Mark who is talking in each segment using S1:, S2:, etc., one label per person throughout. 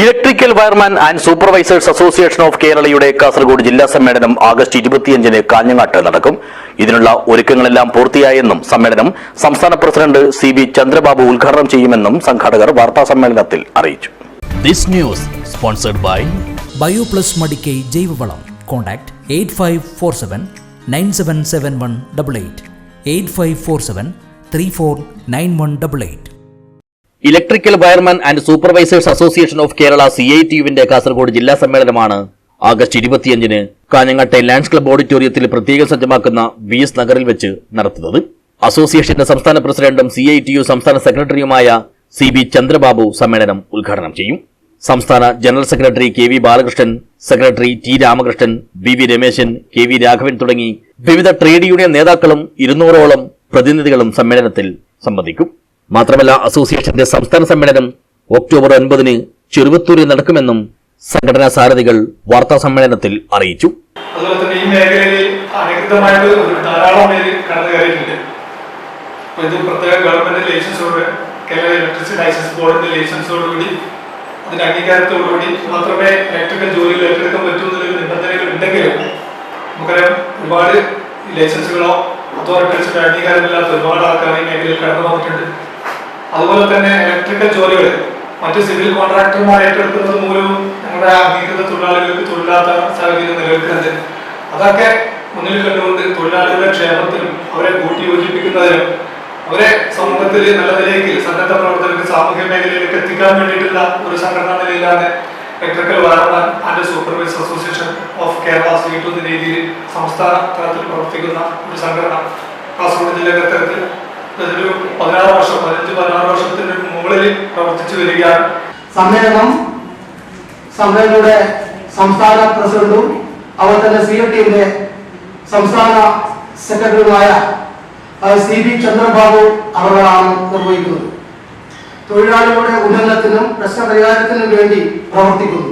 S1: Electrical wireman and supervisors association of കേരളയുടെ കാസർഗോഡ് ജില്ലാ സമ്മേളനം ആഗസ്റ്റ് ഇരുപത്തിയഞ്ചിന് കാഞ്ഞങ്ങാട്ട് നടക്കും. ഇതിനുള്ള ഒരുക്കങ്ങളെല്ലാം പൂർത്തിയായെന്നും സമ്മേളനം സംസ്ഥാന പ്രസിഡന്റ് സി ബി ചന്ദ്രബാബു ഉദ്ഘാടനം ചെയ്യുമെന്നും സംഘാടകർ വാർത്താ സമ്മേളനത്തിൽ അറിയിച്ചു.
S2: This news sponsored by
S3: Bioplus Madikai ജൈവവളം. Contact eight five four seven nine seven seven one double eight. Eight five four seven three four nine one double eight.
S1: Electrical wireman and supervisors association of Kerala C I T യുവിന്റെ Kasaragod ജില്ലാ സമ്മേളനമാണ് August ഇരുപത്തിയഞ്ചിന് കാഞ്ഞങ്ങാട്ടെ lands club ഓഡിറ്റോറിയത്തിൽ പ്രത്യേകം സജ്ജമാക്കുന്ന V S നഗറിൽ വെച്ച് നടത്തുന്നത്. അസോസിയേഷന്റെ സംസ്ഥാന പ്രസിഡന്റും സി ഐ ടി യു സംസ്ഥാന സെക്രട്ടറിയുമായ സി ബി ചന്ദ്രബാബു സമ്മേളനം ഉദ്ഘാടനം ചെയ്യും. സംസ്ഥാന general secretary K V Balakrishnan secretary T Ramakrishnan B V Rameshan K V Raghavan തുടങ്ങി വിവിധ ട്രേഡ് യൂണിയൻ നേതാക്കളും ഇരുന്നൂറോളം പ്രതിനിധികളും സമ്മേളനത്തിൽ സംബന്ധിക്കും. മാത്രമല്ല അസോസിയേഷന്റെ സംസ്ഥാന സമ്മേളനം ഒക്ടോബർ ഒൻപതിന് ചെറുവത്തൂരിൽ നടക്കുമെന്നും സംഘടനാ സാരഥികൾ വാർത്താ സമ്മേളനത്തിൽ അറിയിച്ചു.
S4: അതുപോലെ തന്നെ ഈ മേഖലയിൽ അനധികൃതമായിട്ട് ധാരാളം പേര് കടന്നുകയറിയിട്ടുണ്ട് അപ്പൊ ഇത് പ്രത്യേക ഗവൺമെന്റ് ലൈസൻസോട് കേരള ഇലക്ട്രിസിറ്റി ലൈസൻസ് ബോർഡിന്റെ ലൈസൻസോടുകൂടി അതിന്റെ അംഗീകാരത്തോടുകൂടി മാത്രമേ ഇലക്ട്രിക്കൽ ജോലിയിൽ ഏറ്റെടുക്കാൻ പറ്റൂ എന്നൊരു നിബന്ധനകൾ ഉണ്ടെങ്കിലും നമുക്കറിയാം ഒരുപാട് ലൈസൻസുകളോ അതോറിറ്റീസിന്റെ അംഗീകാരമില്ലാത്ത ഒരുപാട് ആൾക്കാർ ഈ മേഖലയിൽ കടന്നു വന്നിട്ടുണ്ട്. അതുപോലെ തന്നെ ഇലക്ട്രിക്കൽ ജോലികൾ. മറ്റ് സിവിൽ കോൺട്രാക്ടർമാർ ഏറ്റെടുക്കുന്നത് മൂലവും നമ്മുടെ അംഗീകൃത തൊഴിലാളികൾക്ക് തൊഴിലാത്ത സാഹചര്യം നിലനിൽക്കുന്നത് അതൊക്കെ മുന്നിൽ കണ്ടുകൊണ്ട് തൊഴിലാളികളുടെ ക്ഷേമത്തിനും അവരെ കൂട്ടി യോജിപ്പിക്കുന്നതിനും അവരെ സമൂഹത്തിൽ നല്ല നിലയ്ക്ക് സന്നദ്ധ പ്രവർത്തകർക്ക് സാമൂഹ്യ മേഖലയിലേക്ക് എത്തിക്കാൻ വേണ്ടിയിട്ടുള്ള ഒരു സംഘടനാ നിലയിലാണ് electrical wireman and supervisor association of Kerala seat എന്ന രീതിയിൽ സംസ്ഥാന തലത്തിൽ പ്രവർത്തിക്കുന്ന ഒരു സംഘടന. കാസർഗോഡ് ജില്ലയിലെ തരത്തിൽ ഒരു പതിനാറ് വർഷം പതിനഞ്ച് പതിനാറ് വർഷത്തിന് മുകളിൽ പ്രവർത്തിച്ചു വരികയാണ്.
S5: സമ്മേളനം സമ്മേളനയുടെ സംസ്ഥാന പ്രസിഡന്റും അതുപോലെ തന്നെ സി എ ടിന്റെ സംസ്ഥാന സെക്രട്ടറിയുമായ സി ബി ചന്ദ്രബാബു അവരാണ് നിർവഹിക്കുന്നത്. തൊഴിലാളികളുടെ ഉന്നമനത്തിനും പ്രശ്നപരിഹാരത്തിനും വേണ്ടി പ്രവർത്തിക്കുന്നു.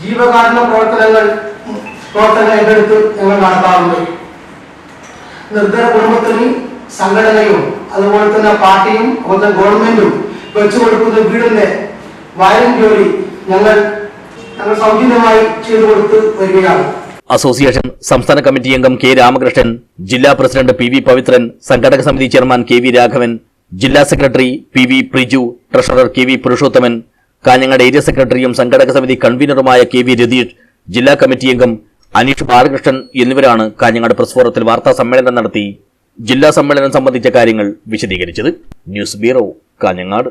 S5: ജീവകാരുണ്യ പ്രവർത്തനങ്ങൾ പ്രവർത്തനം ഏറ്റെടുത്ത് ഞങ്ങൾ നടത്താറുണ്ട്. നിർദ്ധന കുടുംബത്തിന് സംഘടനയും അതുപോലെ തന്നെ പാർട്ടിയും അതുപോലെ ഗവൺമെന്റും വെച്ചു കൊടുക്കുന്ന വീടിന്റെ വയറിംഗ് ജോലി ഞങ്ങൾ ഞങ്ങൾ സൗജന്യമായി ചെയ്തു കൊടുത്ത് വരികയാണ്.
S1: അസോസിയേഷൻ സംസ്ഥാന കമ്മിറ്റി അംഗം കെ രാമകൃഷ്ണൻ ജില്ലാ പ്രസിഡന്റ് പി വി പവിത്രൻ സംഘടക സമിതി ചെയർമാൻ കെ വി രാഘവൻ ജില്ലാ secretary P V Priju treasurer K V Purushothaman Kanhangad area സെക്രട്ടറിയും സംഘടക സമിതി കൺവീനറുമായ കെ വി രതീഷ് ജില്ലാ കമ്മിറ്റി അംഗം അനീഷ് ബാലകൃഷ്ണൻ എന്നിവരാണ് കാഞ്ഞങ്ങാട് പ്രസ് ഫോറത്തിൽ വാർത്താ സമ്മേളനം നടത്തി. ജില്ലാ സമ്മേളനം സംബന്ധിച്ച കാര്യങ്ങൾ വിശദീകരിച്ചത് ന്യൂസ് ബ്യൂറോ കാഞ്ഞങ്ങാട്